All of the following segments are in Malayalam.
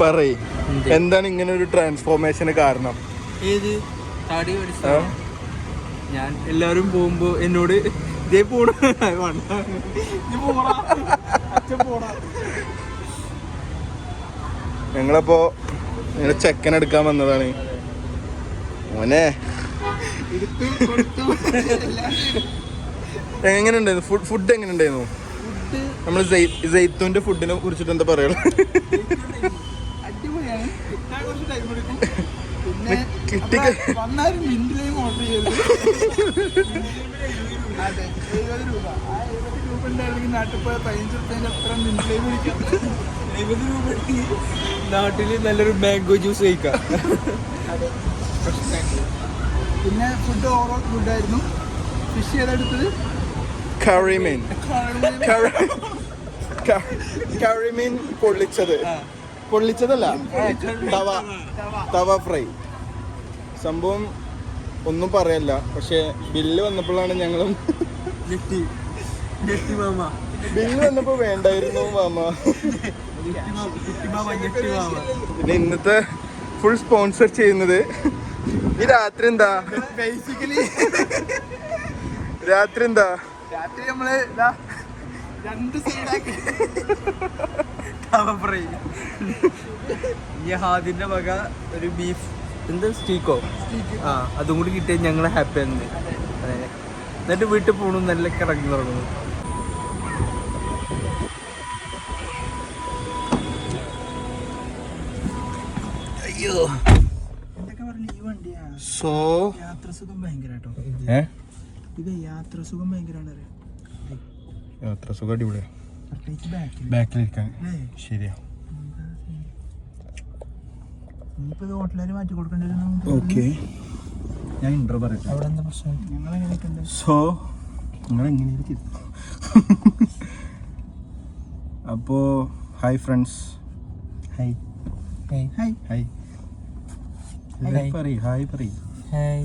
പറയ്. എന്താണ് ഇങ്ങനെ ഒരു ട്രാൻസ്ഫോർമേഷന് കാരണം? ഏത്? താടി? പഠിച്ച ഞാൻ എല്ലാവരും പോകുമ്പോ എന്നോട് ഇതേ പോണ. ഞങ്ങളപ്പോ ചെക്കൻ എടുക്കാൻ വന്നതാണ്. മോനെ. എങ്ങനെയുണ്ടായിരുന്നു കൊടുത്തു. എങ്ങനെ ഉണ്ടായിരുന്നു ഫുഡ് ഫുഡ് എങ്ങനെ ഉണ്ടായിരുന്നു നമ്മൾ ജെയ്ത്തുന്റെ ഫുഡിനെ കുറിച്ചിട്ട് എന്താ പറയുക അടിപൊളിയാണ്. കിട്ടാൻ കുറച്ച് ടൈം എടുക്കും. പിന്നെ കിട്ടി- നമ്മൾ വന്നാലും മിന്റിലേയും ഓർഡർ ചെയ്തു അതെ എഴുപത് രൂപ. ആ എഴുപത് രൂപ ഉണ്ടായിരുന്നെങ്കിൽ നാട്ടിൽ പോയ പതിനഞ്ച് റുപ്യേന്റെ അത്ര മിന്റിലേയും കുടിക്കാം എഴുപത് രൂപ നാട്ടിൽ നല്ലൊരു മാംഗോ ജ്യൂസ് കഴിക്കാം. അതെ പിന്നെ ഫുഡ് ഓവറോൾ ഫുഡായിരുന്നു ഫിഷ് ഏതെടുത്തത് കറിമീൻ കറിമീൻ പൊള്ളിച്ചത്. പൊള്ളിച്ചതല്ല. തവ. തവ ഫ്രൈ. സംഭവം ഒന്നും പറയല്ല. പക്ഷെ ബില്ല് വന്നപ്പോഴാണ് ഞങ്ങളും ബില്ല് വന്നപ്പോ വേണ്ടായിരുന്നു മാമ. പിന്നെ ഇന്നത്തെ ഫുൾ സ്പോൺസർ ചെയ്യുന്നത് ഈ രാത്രി എന്താ? ബേസിക്കലി രാത്രി എന്താ? രാത്രി നമ്മൾ രണ്ട് സൈഡാക്കി ഫ്രൈ ഈ ഹാദിന്റെ വക ഒരു ബീഫ് എന്ത് സ്റ്റീക്കോ ആ അതും കൂടി കിട്ടിയാൽ ഞങ്ങൾ ഹാപ്പി ആണ്. എന്നിട്ട് വീട്ടിൽ പോണു നല്ല കിടങ്ങി തുടങ്ങുന്നു. അയ്യോ. സോ യാത്ര സുഖം ഭയങ്കര കേട്ടോ ഇത് യാത്ര സുഖം ഭയങ്കരമാണ് യാത്ര സുഖം അടിപൊളിയാ ബാക്കിലിരിക്കാൻ. ശരിയാ. ഓക്കെ. ഞാൻ ഇൻട്രോ പറയട്ടെ. അവിടെ എന്താ പ്രശ്നം? ഞങ്ങൾ എങ്ങനെയൊക്കെ സോ നിങ്ങൾ എങ്ങനെ അപ്പോ hi friends hi hi hi hi Hi. Hi പറയ്. ഹായ്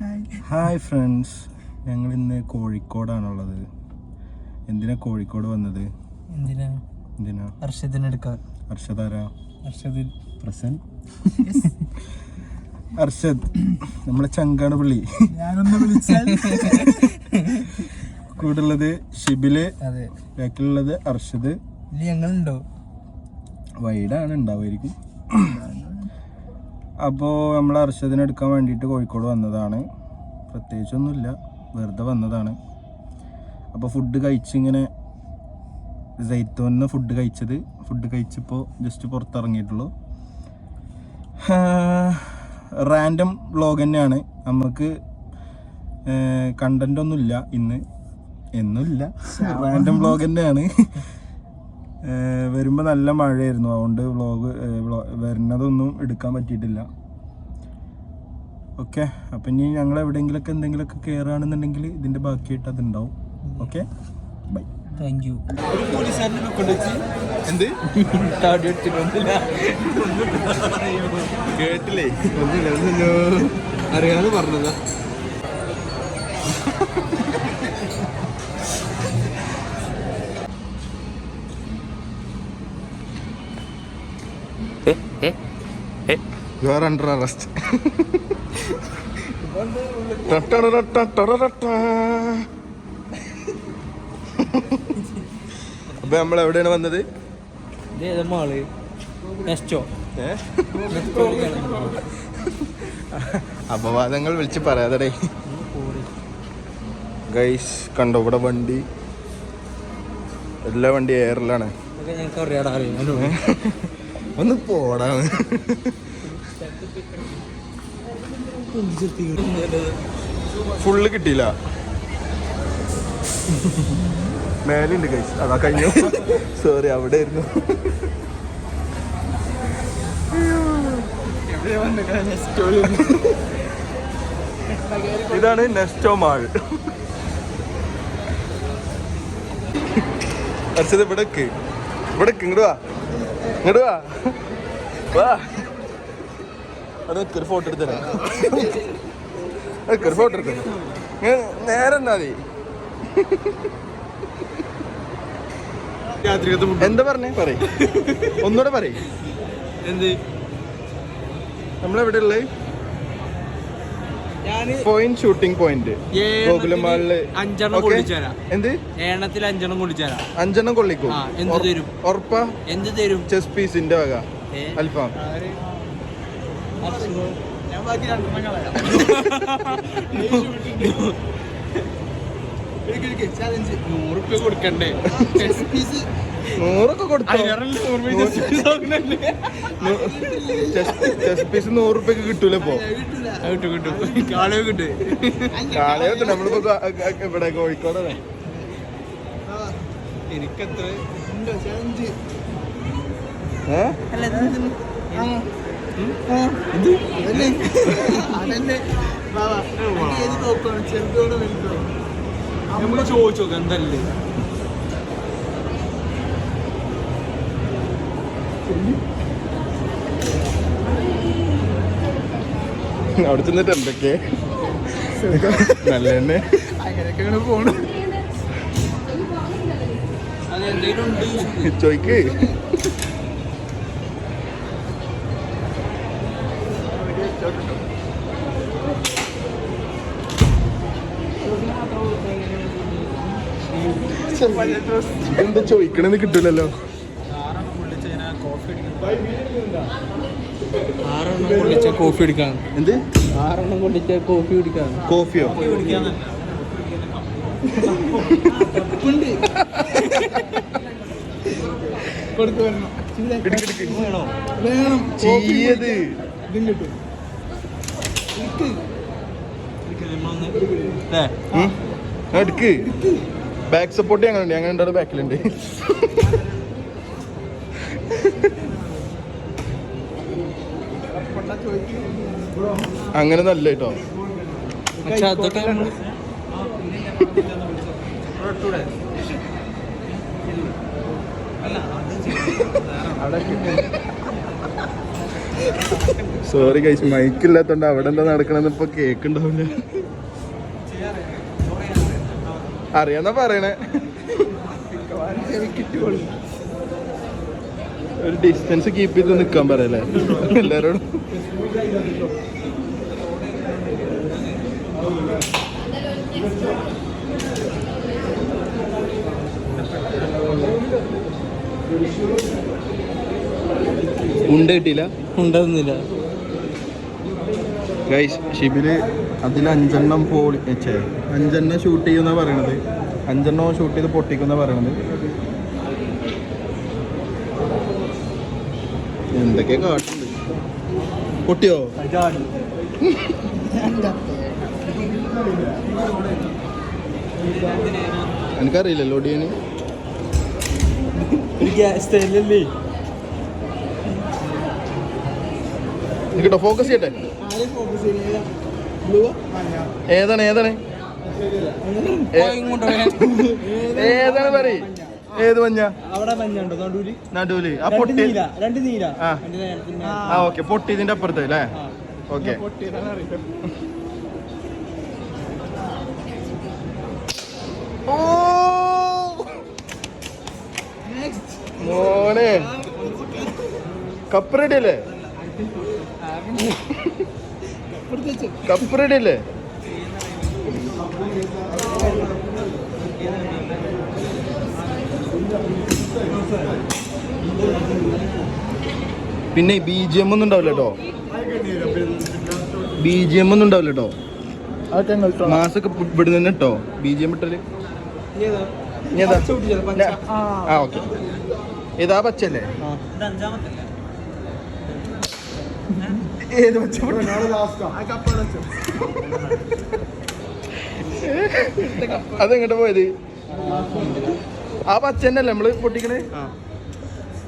ഹായ് ഹായ് ഫ്രണ്ട്സ് ഞങ്ങൾ ഇന്ന് കോഴിക്കോടാണുള്ളത്. എന്തിനാ കോഴിക്കോട് വന്നത്? എന്തിനാ? എന്തിനാ? അർഷദിനെടുക്കാൻ അർഷദാര അർഷദിൻ പ്രസൻ? അർഷദ് നമ്മളെ ചങ്കാണ് പുള്ളി. ഞാനൊന്ന് വിളിച്ചാൽ? കൂടുള്ളത് ഷിബിൽ ബാക്കിലുള്ളത് അർഷദ്. ഞങ്ങളുണ്ടോ? വൈഡാണ് ഉണ്ടാവുമായിരിക്കും. അപ്പോൾ നമ്മൾ അർഷദിനെ എടുക്കാൻ വേണ്ടിയിട്ട് കോഴിക്കോട് വന്നതാണ്. പ്രത്യേകിച്ചൊന്നുമില്ല. വെറുതെ വന്നതാണ്. അപ്പോൾ ഫുഡ് കഴിച്ചിങ്ങനെ സൈത്തോന്ന് ഫുഡ് കഴിച്ചത്. ഫുഡ് കഴിച്ചപ്പോൾ ജസ്റ്റ് പുറത്തിറങ്ങിയിട്ടുള്ളൂ. റാൻഡം വ്ളോഗ് തന്നെയാണ്. നമുക്ക് കണ്ടന്റ് ഒന്നുമില്ല ഇന്ന്. എന്നുമില്ല റാൻഡം വ്ളോഗ് തന്നെയാണ്. വരുമ്പോൾ നല്ല മഴയായിരുന്നു. അതുകൊണ്ട് വ്ളോഗ് വരുന്നതൊന്നും എടുക്കാൻ പറ്റിയിട്ടില്ല. ഓക്കെ അപ്പം ഇനി ഞങ്ങൾ എവിടെയെങ്കിലൊക്കെ എന്തെങ്കിലുമൊക്കെ കയറുകയാണെന്നുണ്ടെങ്കിൽ ഇതിന്റെ ബാക്കിയായിട്ട് അതുണ്ടാവും. ഓക്കെ ബൈ താങ്ക് യു ഒരു പോലീസുകാരനെ കൊണ്ടുവച്ച് എന്ത്? താടി എടുത്തിട്ടൊന്നുമില്ല കേട്ടില്ലേ? അറിയാതെ പറഞ്ഞതാ. യു ആർ അണ്ടർ അറസ്റ്റ് അപ്പൊ നമ്മൾ എവിടെയാണ് വന്നത്? മാൾ? അപവാദങ്ങൾ വിളിച്ച് പറയാതടേ. ഗൈസ് കണ്ടോ ഇവിടെ വണ്ടി. എല്ലാ വണ്ടി എയറിലാണ് ഒന്ന് പോടാ. ഫുള്ള് കിട്ടിയില്ല. മേലുണ്ട് ഗൈസ് അതാ കഴിഞ്ഞു. സോറി അവിടെ ആയിരുന്നു ഇതാണ് നെസ്റ്റോ മാൾ. അർച്ചത് ഇവിടെ ഇവിടെ ഇങ്ങോട്ട് വാ. ഇങ്ങോട്ട് വാ. വാ. അവിടെ ഒരു ഫോട്ടോ എടുത്തരാം. ഒരു ഫോട്ടോ എടുത്തരാം. നേരെ എന്നാ മതി. എന്താ പറഞ്ഞേ? പറയും. ഒന്നുകൂടെ പറയും. എന്ത്? നമ്മളെവിടെ ഉള്ളത് പോയിന്റ് ഷൂട്ടിംഗ് പോയിന്റ് ഗോകുലം മാളിൽ അഞ്ചെണ്ണം. എന്ത്? ഏണത്തിൽ അഞ്ചെണ്ണം അഞ്ചെണ്ണം കൊള്ളിക്കും. എന്ത് തരും? ഉറപ്പാ? എന്ത് തരും? ചെസ് പീസിന്റെ വക. അൽഫാം. ഞാൻ ബാക്കി രണ്ടെണ്ണം നൂറുപ്യ കൊടുക്കണ്ടേ? നൂറൊക്കെ കൊടുത്തോ? പീസ് നൂറ് റുപ്യക്ക് കിട്ടൂല ഇപ്പൊ? കിട്ടും കിട്ടും. കാളയോ കിട്ടും? കാളയൊക്കെ നമ്മളിപ്പോ ഇവിടെ കോഴിക്കോടാണ്. എനിക്കെത്ര ഏ? അല്ല നമ്മൾ ചോദിച്ചു എന്തല്ലേ? അവിടെ ചെന്നിട്ട് എന്തൊക്കെ? നല്ല തന്നെ അങ്ങനെയൊക്കെ പോണു ചോയ്ക്ക് എന്താ ചോദിക്കണെന്ന് കിട്ടൂലല്ലോ. കോഫി എടുക്കാൻ എന്ത് ആറെണ്ണം കൊള്ളിച്ച കോഫി കുടിക്കാൻ. കോഫിയോ വേണം ഇതും കിട്ടും എടുക്ക്. ബാക്ക് സപ്പോർട്ട് ഞങ്ങളുണ്ട്. ഞങ്ങൾ രണ്ടാളും ബാക്കിലുണ്ട്. അങ്ങനെ നല്ല കേട്ടോ. സോറി കൈസ് മൈക്കില്ലാത്തോണ്ട് അവിടെ എന്താ നടക്കണെന്ന് ഇപ്പൊ കേക്കുണ്ടാവില്ല അറിയാന്നാ പറയണേ. ഒരു ഡിസ്റ്റൻസ് കീപ്പ് ചെയ്ത് നിക്കാൻ പറയല്ലേ? എല്ലാരോടും. ഉണ്ട കിട്ടിയില്ല? ഉണ്ടെന്നില്ല ഗൈസ് ഷിബിൽ അതിൽ അഞ്ചെണ്ണം പോളി ചേ അഞ്ചെണ്ണം ഷൂട്ട് ചെയ്യുന്ന പറയണത്. അഞ്ചെണ്ണം ഷൂട്ട് ചെയ്ത് പൊട്ടിക്കുന്ന പറയണത്. എന്തൊക്കെ കാട്ടുണ്ട്. പൊട്ടിയോ? എനിക്കറിയില്ലല്ലോ ഒടിയന്? ഫോക്കസ് ചെയ്യട്ടെ. ഏതാണ് ഏതാണ്? ഏതാണ് പറയ്? ഏത് മഞ്ഞ അവിടെ മഞ്ഞുണ്ടോ നടുവിൽ? നടുവിൽ. ആ പൊട്ടി രണ്ട് നീല. ആ. ഓക്കെ. പൊട്ടി ഇതിന്റെ അപ്പുറത്ത് അല്ലേ. ഓക്കെ. മോനെ. കപ്പ് റെഡി അല്ലേ? കപ്പ് റെഡി പിന്നെ ബി ജി എം ഒന്നും ഉണ്ടാവില്ല കേട്ടോ ബി ജി എം ഒന്നും ഉണ്ടാവില്ല കേട്ടോ മാസൊക്കെ ഇവിടെ നിന്ന് കേട്ടോ ബി ജി എം ഇട്ടൽ? ആ. ഓക്കെ. ഏതാ പച്ചല്ലേ ഏത് അതെങ്ങോട്ട് പോയത്? ആ പച്ച തന്നെയല്ലേ നമ്മൾ പൊട്ടിക്കണേ?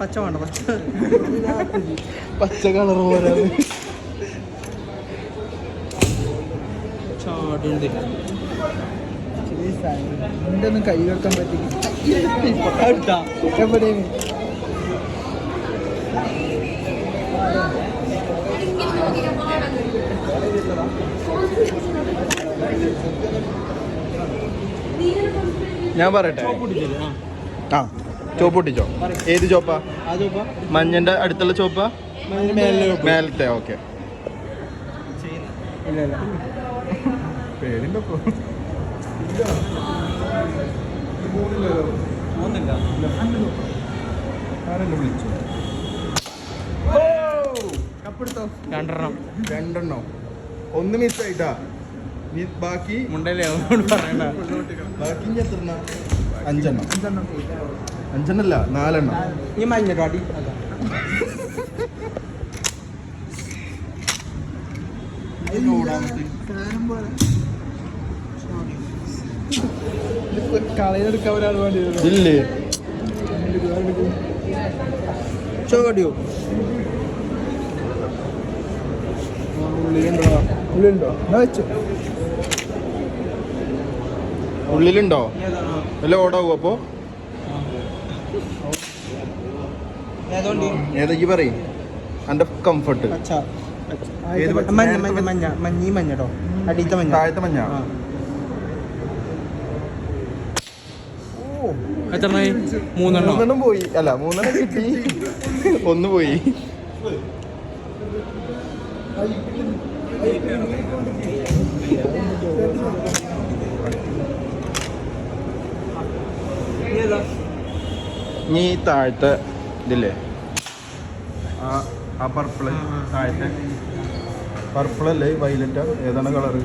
പച്ച വേണ്ട പച്ച. പച്ച കളർ പോലെ ചാടുണ്ട്. ഒന്നും കൈ വെക്കാൻ പറ്റില്ല. എവിടെയാണ്? ഞാൻ പറയട്ടെ ആ ആ ചോപ്പ് പൊട്ടിച്ചോ ഏത് ചോപ്പാ മഞ്ഞന്റെ അടുത്തുള്ള ചോപ്പാ മേലത്തെ ഓക്കെ വിളിച്ചു രണ്ടെണ്ണം. രണ്ടെണ്ണോ. ഒന്ന് മിസ്സായിട്ടാ നീ ബാക്കി മുണ്ടല്ലേ ഒന്നുകൂടി പറയണ്ട. ബാക്കി ഇനി എത്ര അഞ്ചെണ്ണം. അഞ്ചെണ്ണല്ല നാലെണ്ണം. ഈ മഞ്ഞ അടി കളയെടുക്കാൻ ഒരാൾ വേണ്ടി. ഇല്ലേ? ചോടിയോ ഉള്ളിലുണ്ടോ? വെച്ചു. ഉള്ളിലുണ്ടോ? വല്ല ഓടാവൂ അപ്പോ? ഏതൊക്കെ പറയും? എന്റെ കംഫർട്ട് മഞ്ഞ മഞ്ഞ മഞ്ഞ മഞ്ഞ. അടിയത്തെ താഴത്തെ മഞ്ഞ. എത്രണ്ണായി? മൂന്നെണ്ണം പോയി. അല്ല മൂന്നെണ്ണം കിട്ടി. ഒന്ന് പോയി. നീ താഴത്തെ ഇതില്ലേ? ആ പർപ്പിൾ താഴത്തെ. പർപ്പിൾ അല്ലേ? വൈലറ്റാ ഏതാണ് കളറ്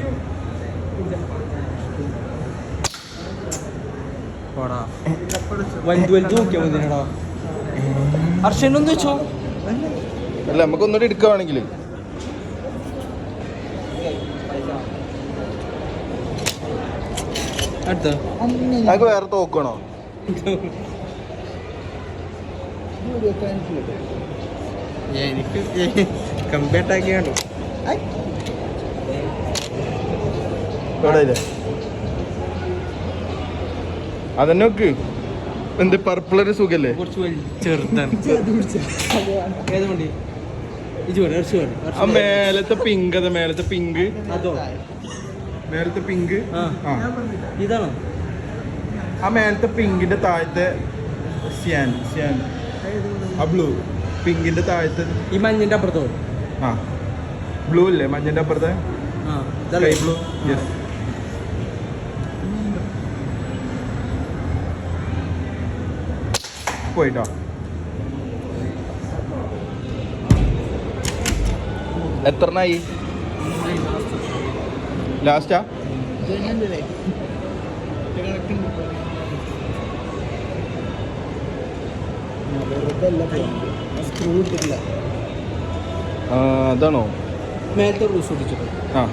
അർഷനൊന്നു വെച്ചോ അല്ല നമുക്ക് ഒന്നുകൂടി അടുത്ത? വേറെ തോക്കണോ എനിക്ക് കമ്പ്യൂട്ടാക്കി കണ്ടു ഇവിടെ അതന്നെ നോക്ക്. എന്ത് പർപ്പിളൊരു സുഖല്ലേ? ചെറുതാണ്. മേലത്തെ പിങ്ക് അതെ മേലത്തെ പിങ്ക് അതോ? മേലത്തെ പിങ്ക് ഇതാണോ? ആ മേലത്തെ പിങ്കിന്റെ താഴത്തെ സിയാൻ സിയാൻ ആ ബ്ലൂ പിങ്കിന്റെ താഴത്തെ ഈ മഞ്ഞിന്റെ അപ്പുറത്തോ? ആ. ബ്ലൂ അല്ലേ? മഞ്ഞിന്റെ അപ്പുറത്തെ? ബ്ലൂ യെസ് പോയിട്ടോ. എത്രണ്ണായി? ലാസ്റ്റാ സ്ക്രൂ ഇട്ടിട്ടില്ല അതാണോ? മേലത്തെ റൂസ് ഒട്ടിച്ചത് ആ.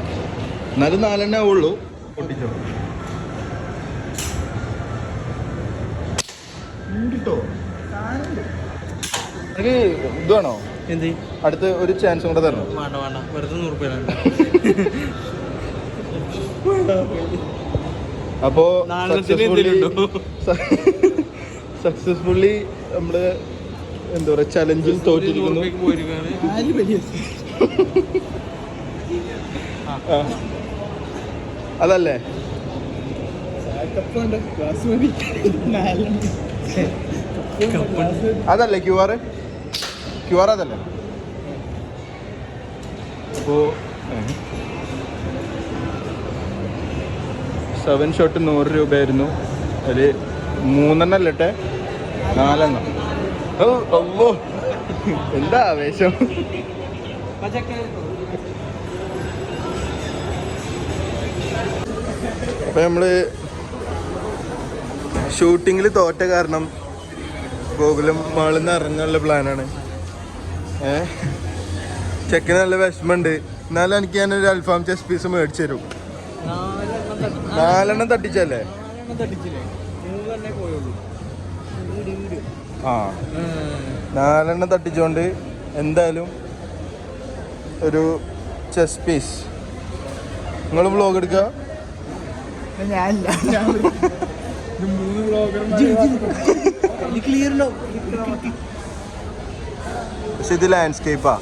എന്നാലും നാലെണ്ണേ ഉള്ളൂ. ഒട്ടിച്ചോ മൂടിട്ടോ? എനിക്ക് ഇത് വേണോ? എന്ത്? അടുത്ത് ഒരു ചാൻസ് കൂടെ തരണം. വേണ്ട വേണ്ട. വെറുതെ നൂറ് രൂപ അപ്പോ? സക്സസ്ഫുള്ളി നമ്മൾ എന്താ പറയാ ചലഞ്ചിൽ തോറ്റിരിക്കുന്നു. പോയിരിക്കാണ് വലിയ ആ. അതല്ലേ? അതല്ലേ ക്യു ആർ ക്യു ആർ അതല്ലേ? അപ്പോ സെവൻ ഷോട്ട് നൂറ് രൂപയായിരുന്നു. അതിൽ മൂന്നെണ്ണം അല്ലട്ടെ? നാലെണ്ണം. അമ്മോ എന്താ ആവേശം? അപ്പൊ നമ്മൾ ഷൂട്ടിങ്ങിൽ തോറ്റ കാരണം ഗോകുലം മാളിൽ നിന്ന് ഇറങ്ങാനുള്ള പ്ലാനാണ്. ഏ? ചെക്കിന് നല്ല വിഷമമുണ്ട്. എന്നാലും എനിക്ക് ഞാനൊരു അൽഫാം ചെസ് പീസ് മേടിച്ചു തരും. നാലെണ്ണം തട്ടിച്ചല്ലേ? ആ. നാലെണ്ണം തട്ടിച്ചോണ്ട് എന്തായാലും ഒരു ചെസ് പീസ് നിങ്ങൾ വ്ളോഗ് എടുക്കുക ഞാനില്ല ഞാൻ ഇത് മൂന്ന് ബ്ലോഗർമാർ ക്ലിയർ പക്ഷെ ഇത് ലാൻഡ്സ്കേപ്പാ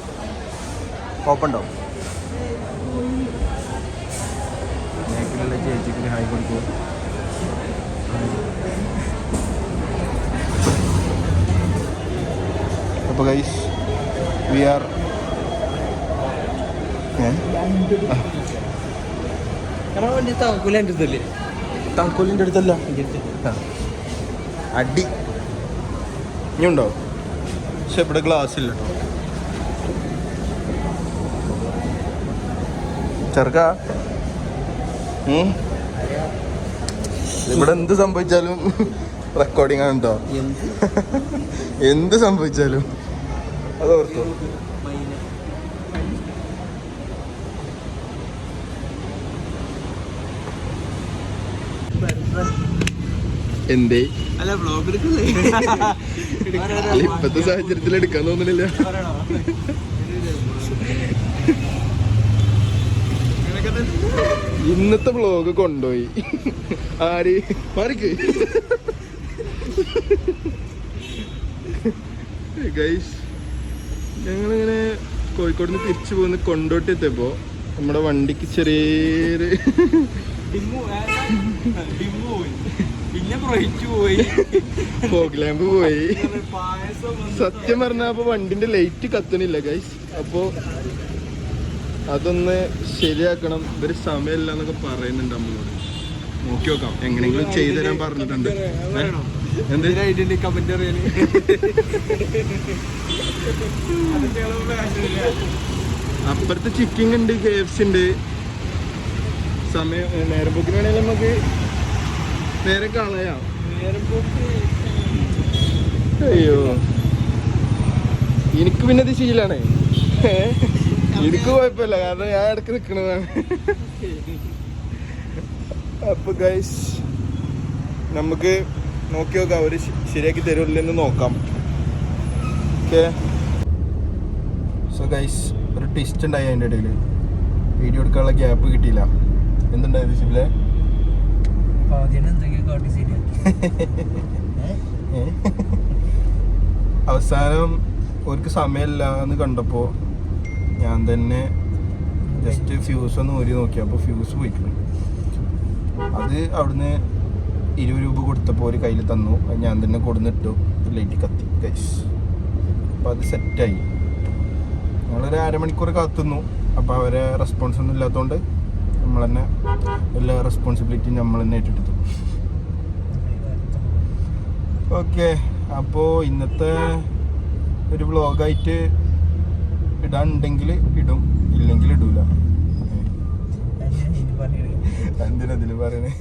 ഓപ്പൺ ഉണ്ടാവും ബാക്കിലുള്ള ചേച്ചിക്ക് ഹായ് കൊടുക്കുക അപ്പോൾ ഗൈസ് വി ആർ താക്കോലിന്റെ അടുത്തല്ല. അടി. ഇനിയുണ്ടോ? പക്ഷെ ഇവിടെ ഗ്ലാസ് ഇല്ല കേട്ടോ ചെറുക്ക. ഇവിടെ എന്ത് സംഭവിച്ചാലും റെക്കോർഡിംഗ് ആണ് കേട്ടോ എന്ത് സംഭവിച്ചാലും അത് ഓർത്തു. എന്തേ? അല്ല ബ്ലോഗ് ഇപ്പത്തെ സാഹചര്യത്തിൽ എടുക്കാൻ തോന്നുന്നില്ല ഇന്നത്തെ ബ്ലോഗ് കൊണ്ടുപോയി. ആര്? മാറിക്ക്. ഗൈസ് ഞങ്ങളിങ്ങനെ കോഴിക്കോട് നിന്ന് തിരിച്ചു പോകുന്ന കൊണ്ടോട്ടി എത്തിയപ്പോ നമ്മുടെ വണ്ടിക്ക് ചെറിയ പിന്നെ പോയി. ഫോഗ് ലാമ്പ് പോയി. സത്യം പറഞ്ഞാൽ അപ്പൊ വണ്ടിന്റെ ലൈറ്റ് കത്തണില്ല ഗൈസ് അപ്പോ അതൊന്ന് ശരിയാക്കണം. ഇവർ സമയമില്ല എന്നൊക്കെ പറയുന്നുണ്ട് അമ്മയോട് നോക്കി നോക്കാം. എങ്ങനെയെങ്കിലും ചെയ്തു തരാൻ പറഞ്ഞിട്ടുണ്ട്. ഏ? എന്ത്? എന്തിനാ ഇതിന്റെ കമന്റ് അറിയാന് അപ്പുറത്ത് ചിക്കിങ് ഉണ്ട് കെ എഫ് സി ഉണ്ട്. സമയം നേരം പോക്കിന് വേണേലും നമുക്ക് നേരെ കളയാം അയ്യോ. എനിക്ക് പിന്നെ ഇത് ശീലാണേ ഏ? എനിക്ക് കുഴപ്പമില്ല കാരണം ഞാൻ ഇടയ്ക്ക് നിക്കണതാണ്. അപ്പൊ ഗൈസ് നമുക്ക് നോക്കി നോക്കാം അവർ ശരിയാക്കി തരുമില്ലെന്ന് നോക്കാം. ഓക്കെ സോ ഗൈസ് ഒരു ട്വിസ്റ്റ് ഉണ്ടായി അതിന്റെ ഇടയിൽ വീഡിയോ എടുക്കാനുള്ള ഗ്യാപ്പ് കിട്ടിയില്ല. എന്തുണ്ടായത് ശിബിലെ? അവസാനം അവർക്ക് സമയമില്ല എന്ന് കണ്ടപ്പോൾ ഞാൻ തന്നെ ജസ്റ്റ് ഫ്യൂസ് ഒന്ന് ഊരി നോക്കി. അപ്പോൾ ഫ്യൂസ് പോയിക്കണം. അത് അവിടുന്ന് ഇരുപത് രൂപ കൊടുത്തപ്പോൾ ഒരു കയ്യിൽ തന്നു. ഞാൻ തന്നെ കൊടുന്നിട്ടു ലൈറ്റ് കത്തി ഗൈസ് അപ്പോൾ അത് സെറ്റായി ഞങ്ങളൊരു അരമണിക്കൂർ കാത്തുന്നു. അപ്പോൾ അവരെ റെസ്പോൺസ് ഒന്നും ഇല്ലാത്തതുകൊണ്ട് നമ്മൾ തന്നെ എല്ലാ റെസ്പോൺസിബിലിറ്റിയും നമ്മൾ തന്നെ ഏറ്റെടുത്തു. ഓക്കെ അപ്പോൾ ഇന്നത്തെ ഒരു വ്ളോഗായിട്ട് ഇടാനുണ്ടെങ്കിൽ ഇടും ഇല്ലെങ്കിൽ ഇടൂല. എന്തിനാ ഇതിൽ പറയണേ?